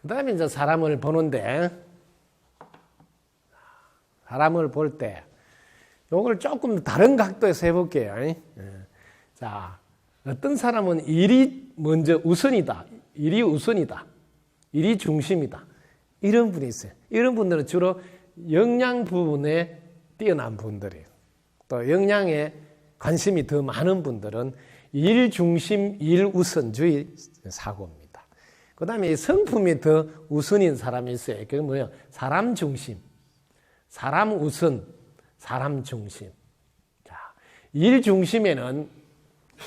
그 다음에 이제 사람을 보는데, 사람을 볼 때, 요걸 조금 다른 각도에서 해볼게요. 예. 자, 어떤 사람은 일이 먼저 우선이다. 일이 우선이다. 일이 중심이다. 이런 분이 있어요. 이런 분들은 주로 역량 부분에 뛰어난 분들이에요. 또 역량에 관심이 더 많은 분들은 일 중심, 일 우선주의 사고입니다. 그 다음에 성품이 더 우선인 사람이 있어요. 그게 뭐예요? 사람 중심, 사람 우선, 사람 중심. 자, 일 중심에는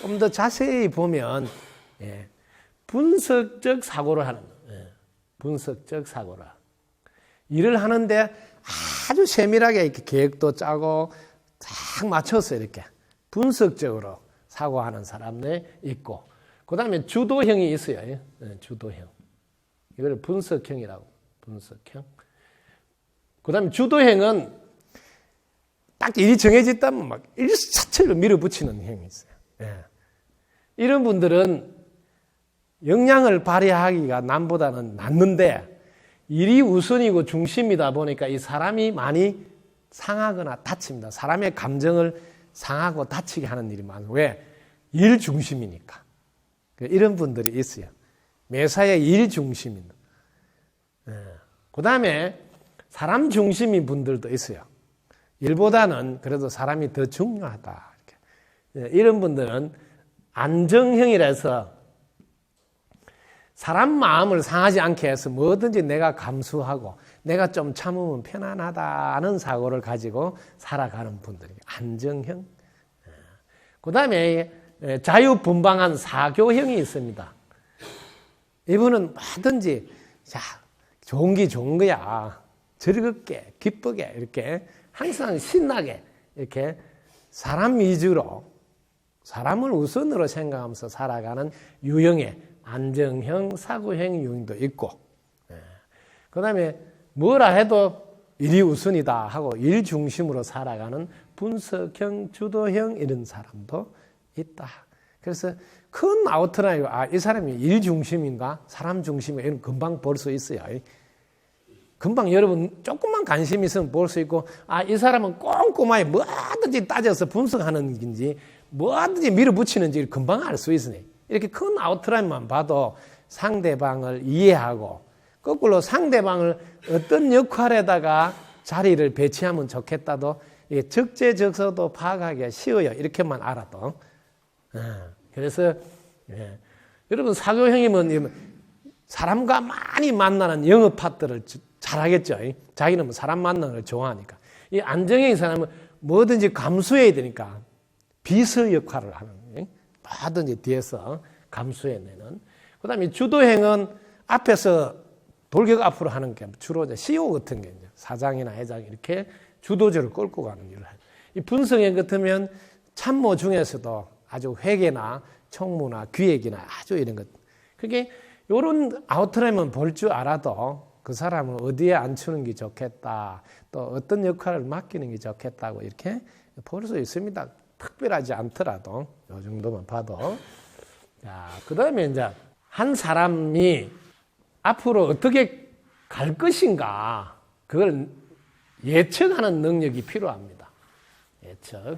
좀 더 자세히 보면 예, 분석적 사고를 하는 예, 분석적 사고를 일을 하는데 아주 세밀하게 이렇게 계획도 짜고 딱 맞춰서 이렇게 분석적으로 사고하는 사람들 있고 그 다음에 주도형이 있어요. 예, 주도형. 이걸 분석형이라고 분석형. 그 다음에 주도형은 딱 일이 정해졌다면 막 일사천리로 밀어붙이는 형이 있어요. 예. 이런 분들은 역량을 발휘하기가 남보다는 낫는데 일이 우선이고 중심이다 보니까 이 사람이 많이 상하거나 다칩니다. 사람의 감정을 상하고 다치게 하는 일이 많아요. 왜? 일 중심이니까. 이런 분들이 있어요. 매사에 일 중심입니다. 그 다음에 사람 중심인 분들도 있어요. 일보다는 그래도 사람이 더 중요하다. 이렇게. 예, 이런 분들은 안정형이라서 사람 마음을 상하지 않게 해서 뭐든지 내가 감수하고 내가 좀 참으면 편안하다는 사고를 가지고 살아가는 분들이 안정형. 그 다음에 자유분방한 사교형이 있습니다. 이분은 뭐든지 자 좋은 게 좋은 거야. 즐겁게 기쁘게 이렇게 항상 신나게 이렇게 사람 위주로 사람을 우선으로 생각하면서 살아가는 유형의 안정형, 사고형 유형도 있고, 그 다음에 뭐라 해도 일이 우선이다 하고 일 중심으로 살아가는 분석형, 주도형 이런 사람도 있다. 그래서 큰 아우트라인, 아, 이 사람이 일 중심인가? 사람 중심인가? 이런 금방 볼 수 있어요. 금방 여러분 조금만 관심 있으면 볼 수 있고, 아, 이 사람은 꼼꼼하게 뭐든지 따져서 분석하는 건지, 뭐든지 밀어붙이는지 금방 알 수 있으니. 이렇게 큰 아웃라인만 봐도 상대방을 이해하고, 거꾸로 상대방을 어떤 역할에다가 자리를 배치하면 좋겠다도, 적재적소도 파악하기가 쉬워요. 이렇게만 알아도. 그래서, 예. 여러분, 사교형이면 사람과 많이 만나는 영업 파트를 잘하겠죠. 자기는 뭐 사람 만나는 걸 좋아하니까. 이 안정형인 사람은 뭐든지 감수해야 되니까 비서 역할을 하는 거예요. 뭐든지 뒤에서 감수해내는. 그 다음에 주도형은 앞에서 돌격 앞으로 하는 게 주로 CEO 같은 게 사장이나 회장 이렇게 주도적으로 끌고 가는 일을 해요. 이 분석형 같으면 참모 중에서도 아주 회계나 총무나 기획이나 아주 이런 것. 그게 이런 아웃라인만 볼줄 알아도 그 사람을 어디에 앉추는 게 좋겠다. 또 어떤 역할을 맡기는 게 좋겠다고 이렇게 볼 수 있습니다. 특별하지 않더라도 이 정도만 봐도. 자, 그 다음에 이제 한 사람이 앞으로 어떻게 갈 것인가 그걸 예측하는 능력이 필요합니다. 예측.